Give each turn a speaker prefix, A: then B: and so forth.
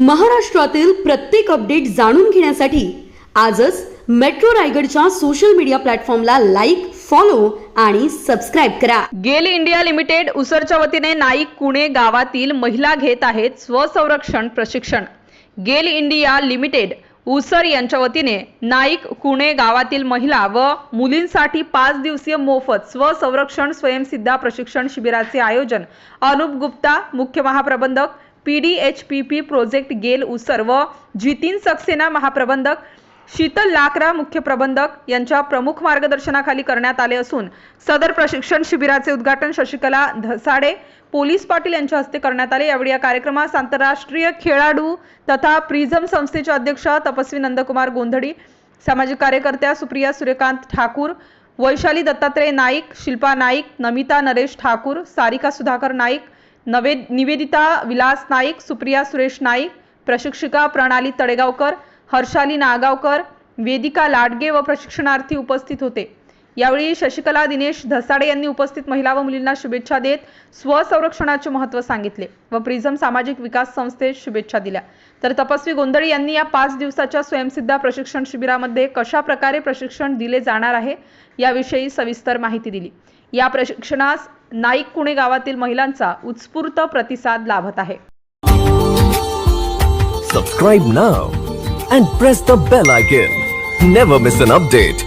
A: महाराष्ट्रातील प्रत्येक अपडेट जाणून घेण्यासाठी आजच मेट्रो रायगडच्या सोशल मीडिया प्लॅटफॉर्मला लाईक फॉलो आणि सबस्क्राईब करा.
B: गेल इंडिया लिमिटेड उसरच्या वतीने नाईक कुणे गावातील महिला घेत आहेत स्वसंरक्षण प्रशिक्षण. गेल इंडिया लिमिटेड उसर यांच्या वतीने नाईक कुणे गावातील महिला व मुलींसाठी पाच दिवसीय मोफत स्वसंरक्षण स्वयंसिद्धा प्रशिक्षण शिबिराचे आयोजन. अनुप गुप्ता मुख्य महाप्रबंधक P D H P P project GAIL Usar व जितीन सक्सेना महाप्रबंधक शीतल लाकरा मुख्य प्रबंधक यांच्या प्रमुख मार्गदर्शनाखाली करण्यात आले असून सदर प्रशिक्षण शिबिराचे उद्घाटन शशिकला धसाडे पोलीस पाटील यांच्या हस्ते करण्यात आले. यावेळी या कार्यक्रमास आंतरराष्ट्रीय खेळाडू तथा प्रिझम संस्थेचे अध्यक्ष तपस्वी नंदकुमार गोंधळी सामाजिक कार्यकर्त्या सुप्रिया सूर्यकांत ठाकूर वैशाली दत्तात्रय नाईक शिल्पा नाईक नमिता नरेश ठाकूर सारिका सुधाकर नाईक नवे निवेदिता विलास नाईक सुप्रिया सुरेश नाईक प्रशिक्षिका प्रणाली तडेगावकर हर्षाली नागावकर वेदिका लाडगे व प्रशिक्षणार्थी उपस्थित होते. यावेळी शशिकला दिनेश धसाडे यांनी उपस्थित महिला व मुलींना शुभेच्छा देत स्वसंरक्षणाचे महत्त्व सांगितले व प्रिझम सामाजिक विकास संस्थेत शुभेच्छा दिल्या. तर तपस्वी गोंधळी यांनी या पाच दिवसाच्या स्वयंसिद्धा प्रशिक्षण शिबिरामध्ये कशा प्रकारे प्रशिक्षण दिले जाणार आहे याविषयी सविस्तर माहिती दिली. या प्रशिक्षणास नाईक कुणे गावातील महिलांचा उत्स्फूर्त प्रतिसाद लाभत आहे.
C: Subscribe now and press the bell icon never miss an update